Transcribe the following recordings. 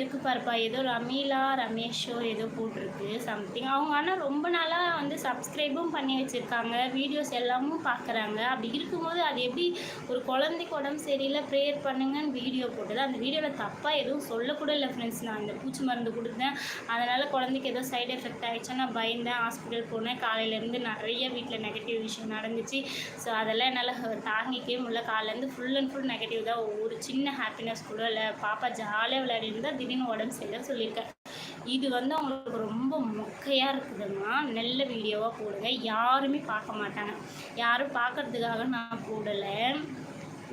இருக்குது பாருப்பா. ஏதோ ரமீலா ரமேஷோ ஏதோ போட்டிருக்கு சம்திங் அவங்க ஆனால் ரொம்ப நாளாக வந்து சப்ஸ்கிரைபும் பண்ணி வச்சுருக்காங்க. வீடியோஸ் எல்லாமும் பார்க்குறாங்க அப்படி இருக்கும்போது அது எப்படி ஒரு குழந்தைக்கு உடம்பு சரியில்லை ப்ரேயர் பண்ணுங்கன்னு வீடியோ போட்டது. அந்த வீடியோவில் தப்பாக எதுவும் சொல்லக்கூட இல்லை ஃப்ரெண்ட்ஸ் நான் இந்த பூச்சி மருந்து கொடுத்தேன். அதனால் குழந்தைக்கு ஏதோ சைடு எஃபெக்ட் ஆகிடுச்சா நான் பயந்தேன். ஹாஸ்பிட்டல் போனேன். காலையிலேருந்து நிறைய வீட்டில் நெகட்டிவ் விஷயம் நடந்துச்சு. ஸோ அதெல்லாம் என்னால் தாங்கிக்கவே முடியல. காலையிலேருந்து ஃபுல் அண்ட் ஃபுல் நெகட்டிவ் தான். ஒரு சின்ன ஹாப்பினஸ் கூட இல்லை. பாப்பா ஜாலியாக விளையாடிருந்தா திடீர்னு உடம்பு சரியில்லை சொல்லியிருக்கேன். இது வந்து அவங்களுக்கு ரொம்ப மொக்கையாக இருக்குதுன்னா நல்ல வீடியோவாக போடுங்க. யாருமே பார்க்க மாட்டாங்க. யாரும் பார்க்கறதுக்காக நான் போடலை.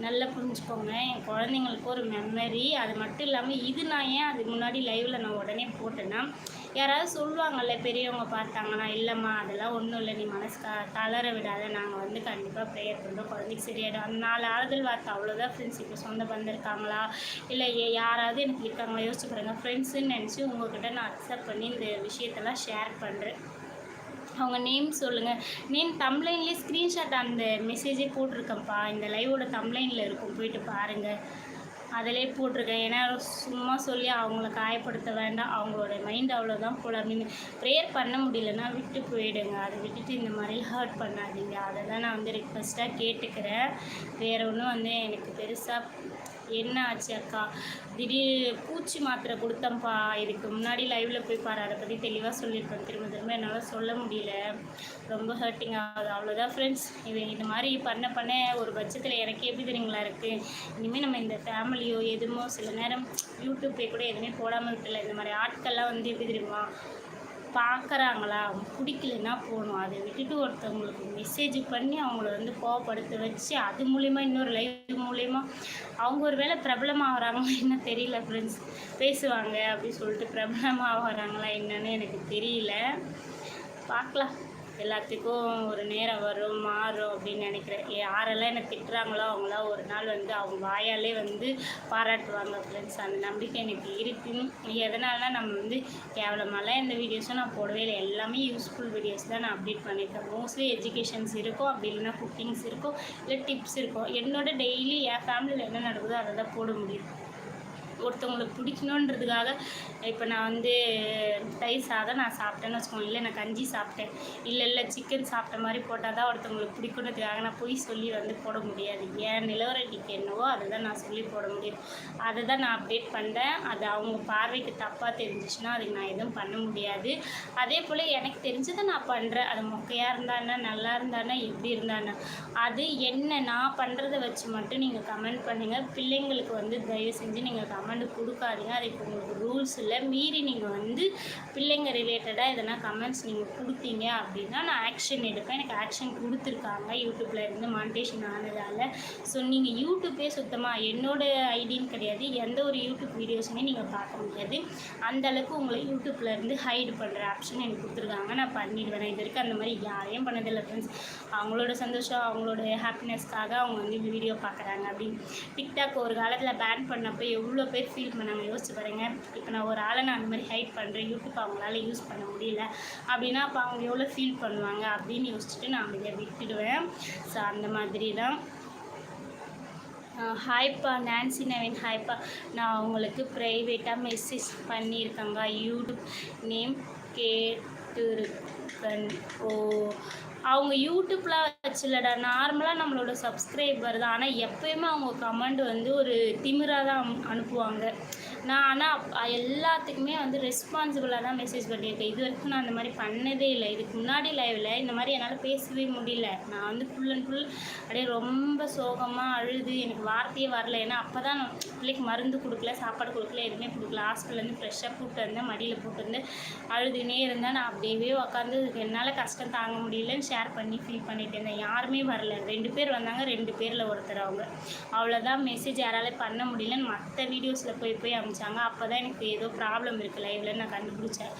நல்லா புரிஞ்சுக்கோங்க. என் குழந்தைங்களுக்கு ஒரு மெமரி அது மட்டும் இல்லாமல் இது நான் ஏன் அதுக்கு முன்னாடி லைவில் நான் உடனே போட்டேன்னா யாராவது சொல்லுவாங்கல்ல பெரியவங்க பார்த்தாங்கன்னா இல்லைம்மா அதெல்லாம் ஒன்றும் இல்லை நீ மனசு க தளர விடாத நாங்கள் வந்து கண்டிப்பாக ப்ரேயர் பண்ணுறோம் குழந்தைக்கு சரியாயிடும். அந்த நாலு ஆறுதல் வார்த்தை அவ்வளோதான் ஃப்ரெண்ட்ஸ் இப்போ சொந்த பந்தம் இருக்காங்களா? இல்லை ஏ யாராவது எனக்கு இருக்காங்களா? யோசிச்சு பாருங்கள் ஃப்ரெண்ட்ஸுன்னு நினச்சி உங்கள்கிட்ட நான் அக்செப்ட் பண்ணி இந்த விஷயத்தெல்லாம் ஷேர் பண்ணுறேன் அவங்க நேம் சொல்லுங்கள் நேம் தம்ப்ளைன்லேயே ஸ்க்ரீன்ஷாட் அந்த மெசேஜே போட்டிருக்கேன்ப்பா இந்த லைவோட தம்ப்ளைனில் இருக்கும். போயிட்டு பாருங்கள் அதிலே போட்டிருக்கேன். ஏன்னா சும்மா சொல்லி அவங்கள காயப்படுத்த வேண்டாம். அவங்களோட மைண்ட் அவ்வளோதான் போல. அப்படின்னு ப்ரேயர் பண்ண முடியலன்னா விட்டு போயிடுங்க. அதை விட்டுட்டு இந்த மாதிரி ஹர்ட் பண்ணாதீங்க. அதை தான் நான் வந்து ரிக்வெஸ்ட்டாக கேட்டுக்கிறேன். வேறு ஒன்றும் வந்து எனக்கு பெருசாக என்ன ஆச்சு அக்கா? திடீர் பூச்சி மாத்திரை கொடுத்தம்ப்பா இதுக்கு முன்னாடி லைவில் போய் பாரு அதை பற்றி தெளிவாக சொல்லியிருக்கேன். திரும்ப திரும்ப என்னால் சொல்ல முடியல. ரொம்ப ஹர்ட்டிங் ஆகுது. அவ்வளோதான் ஃப்ரெண்ட்ஸ் இது இந்த மாதிரி பண்ண பண்ண ஒரு பட்சத்தில் எனக்கு எப்படி தெரியுங்களா இருக்குது இனிமேல் நம்ம இந்த ஃபேமிலியோ எதுமோ சில நேரம் யூடியூப்பே கூட எதுவுமே போடாமல் விட்டுல இந்த மாதிரி ஆட்கள்லாம் வந்து எப்படி தெரியுமா பார்க்குறாங்களா? பிடிக்கலன்னா போகணும். அதை விட்டுட்டு ஒருத்தவங்களுக்கு மெசேஜ் பண்ணி அவங்கள வந்து கோவப்படுத்த வச்சு அது மூலிமா இன்னொரு லைஃப் மூலிமா அவங்க ஒரு வேளை பிரபலமாகறாங்களா என்ன தெரியல ஃப்ரெண்ட்ஸ் பேசுவாங்க அப்படி சொல்லிட்டு பிரபலமாக வராங்களா என்னன்னு எனக்கு தெரியல. பார்க்கலாம். எல்லாத்துக்கும் ஒரு நேரம் வரும் மாறும் அப்படின்னு நினைக்கிறேன். யாரெல்லாம் என்னை திட்டுறாங்களோ அவங்களாம் ஒரு நாள் வந்து அவங்க வாயாலே வந்து பாராட்டுவாங்க ஃப்ரெண்ட்ஸ் அந்த நம்பிக்கை எனக்கு இருக்குன்னு. எதனால நம்ம வந்து கேவலமாலாம் இந்த வீடியோஸும் நான் போடவே இல்லை. எல்லாமே யூஸ்ஃபுல் வீடியோஸ் தான் நான் அப்டேட் பண்ணியிருக்கேன். மோஸ்ட்லி எஜுகேஷன்ஸ் இருக்கும் அப்படி இல்லைன்னா குக்கிங்ஸ் இருக்கும் இல்லை டிப்ஸ் இருக்கும். என்னோட டெய்லி என் ஃபேமிலியில் என்ன நடக்குதோ அதை தான் போட முடியும். ஒருத்தவங்களுக்கு பிடிக்கணுன்றதுக்காக இப்போ நான் வந்து தயிர் சாதம் நான் சாப்பிட்டேன்னு வச்சுக்கோங்க. இல்லை நான் கஞ்சி சாப்பிட்டேன். இல்லை இல்லை சிக்கன் சாப்பிட்ட மாதிரி போட்டால் தான் ஒருத்தவங்களுக்கு பிடிக்கணுன்றதுக்காக நான் பொய் சொல்லி வந்து போட முடியாது. ஏன் நிலவரடிக்கு என்னவோ அதை தான் நான் சொல்லி போட முடியும். அதை தான் நான் அப்டேட் பண்ணுறேன் அது அவங்க பார்வைக்கு தப்பாக தெரிஞ்சிச்சுன்னா அதுக்கு நான் எதுவும் பண்ண முடியாது. அதே போல் எனக்கு தெரிஞ்சதை நான் பண்ணுறேன் அது மொக்கையாக இருந்தானா நல்லா இருந்தானா எப்படி இருந்தானா அது என்ன நான் பண்ணுறத வச்சு மட்டும் நீங்கள் கமெண்ட் பண்ணுங்கள் பிள்ளைங்களுக்கு வந்து தயவு செஞ்சு நீங்கள் கமெண்ட் கொடுக்காதீங்க. அது இப்போ உங்களுக்கு ரூல்ஸ் இல்லை. மீறி நீங்கள் வந்து பிள்ளைங்க ரிலேட்டடாக எதனா கமெண்ட்ஸ் நீங்கள் கொடுத்தீங்க அப்படின்னா நான் ஆக்ஷன் எடுப்பேன். எனக்கு ஆக்ஷன் கொடுத்துருக்காங்க. யூடியூப்பில் இருந்து மானிட்டேஷன் ஆனதால். ஸோ நீங்கள் யூடியூப்பே சுத்தமாக என்னோடய ஐடின்னு கிடையாது. எந்த ஒரு யூடியூப் வீடியோஸுமே நீங்கள் பார்க்க முடியாது. அந்தளவுக்கு உங்களை யூடியூப்பில் இருந்து ஹைட் பண்ணுற ஆப்ஷன் எனக்கு கொடுத்துருக்காங்க. நான் பண்ணிடுவேன். இது வரைக்கும் அந்த மாதிரி யாரையும் பண்ணதில்லை ஃப்ரெண்ட்ஸ் அவங்களோட சந்தோஷம் அவங்களோட ஹாப்பினஸ்க்காக அவங்க வந்து வீடியோ பார்க்குறாங்க அப்படின்னு. டிக்டாக் ஒரு காலத்தில் பேன் பண்ணப்போ எவ்வளோ பேர் ஃபீல் பண்ணாங்க யோசிச்சு பாருங்க. இப்போ நான் ஒரு ஆளை நான் அந்த மாதிரி ஹைட் பண்ணுறேன் யூடியூப் அவங்களால யூஸ் பண்ண முடியல. அப்படின்னா அப்போ அவங்க எவ்வளோ ஃபீல் பண்ணுவாங்க? அப்படின்னு யோசிச்சுட்டு நான் அமைதியை விட்டுடுவேன். ஸோ அந்த மாதிரி தான் ஹாய்ப்பா நான்சி நவீன் ஹாய்ப்பா நான் உங்களுக்கு ப்ரைவேட்டாக மெசேஜ் பண்ணியிருக்கேங்க யூடியூப் நேம் கேட்டுருக்கன். ஓ அவங்க யூடியூப்லாம் வச்சுலடா. நார்மலாக நம்மளோட சப்ஸ்கிரைபர் தான். ஆனால் எப்பயுமே அவங்க கமெண்ட் வந்து ஒரு திமிராக தான் அனுப்புவாங்க. நான் ஆனால் எல்லாத்துக்குமே வந்து ரெஸ்பான்சிபிளாக தான் மெசேஜ் பண்ணியிருக்கேன். இது வரைக்கும் நான் அந்த மாதிரி பண்ணதே இல்லை. இதுக்கு முன்னாடி லைவில் இந்த மாதிரி என்னால் பேசவே முடியல. நான் வந்து ஃபுல் அண்ட் ஃபுல் அப்படியே ரொம்ப சோகமாக அழுது. எனக்கு வார்த்தையே வரல. ஏன்னா அப்போ தான் நான் பிள்ளைக்கு மருந்து கொடுக்கல சாப்பாடு கொடுக்கல எதுவுமே கொடுக்கல. ஹாஸ்பிட்டல்லேருந்து ஃப்ரெஷ்ஷாக கூப்பிட்டு வந்தேன் மடியில் போட்டு வந்து அழுதுனே இருந்தேன். நான் அப்படியே உட்காந்து என்னால் கஷ்டம் தாங்க முடியலன்னு ஷேர் பண்ணி ஃபீல் பண்ணிட்டு இருந்தேன். யாருமே வரல. ரெண்டு பேர் வந்தாங்க. ரெண்டு பேரில் ஒருத்தர் அவங்க. அவ்வளோதான் மெசேஜ் யாரால பண்ண முடியலன்னு மற்ற வீடியோஸில் போய் போய் ஆரம்பித்தாங்க அப்போ தான் எனக்கு ஏதோ ப்ராப்ளம் இருக்குது லைஃப்பில் நான் கண்டுபிடிச்சேன்.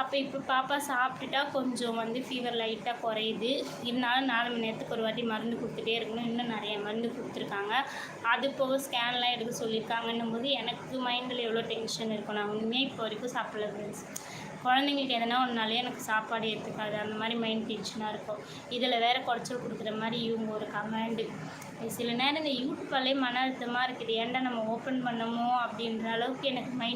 அப்போ இப்போ பாப்பா சாப்பிட்டுட்டா கொஞ்சம் வந்து ஃபீவர் லைட்டாக குறையுது. இருந்தாலும் நாலு மணி நேரத்துக்கு ஒரு வாட்டி மருந்து கொடுத்துட்டே இருக்கணும். இன்னும் நிறைய மருந்து கொடுத்துருக்காங்க. அது போக ஸ்கேன்லாம் எடுக்க சொல்லியிருக்காங்கன்னும் போது எனக்கு மைண்டில் எவ்வளோ டென்ஷன் இருக்கும் நான் ஒன்றுமே இப்போ வரைக்கும் சாப்பிடல ஃப்ரெண்ட்ஸ் குழந்தைங்களுக்கு எதனா ஒன்றாலே எனக்கு சாப்பாடு எடுத்துக்காது. அந்த மாதிரி மைண்ட் டென்ஷனாக இருக்கும். இதில் வேறு குறைச்சல் கொடுக்குற மாதிரி இவங்க ஒரு கமாண்டு சில நேரம் இந்த யூடியூப்பாலே மன அழுத்தமாக இருக்குது. ஏன்டா நம்ம ஓப்பன் பண்ணமோ அப்படின்ற அளவுக்கு எனக்கு மைண்ட்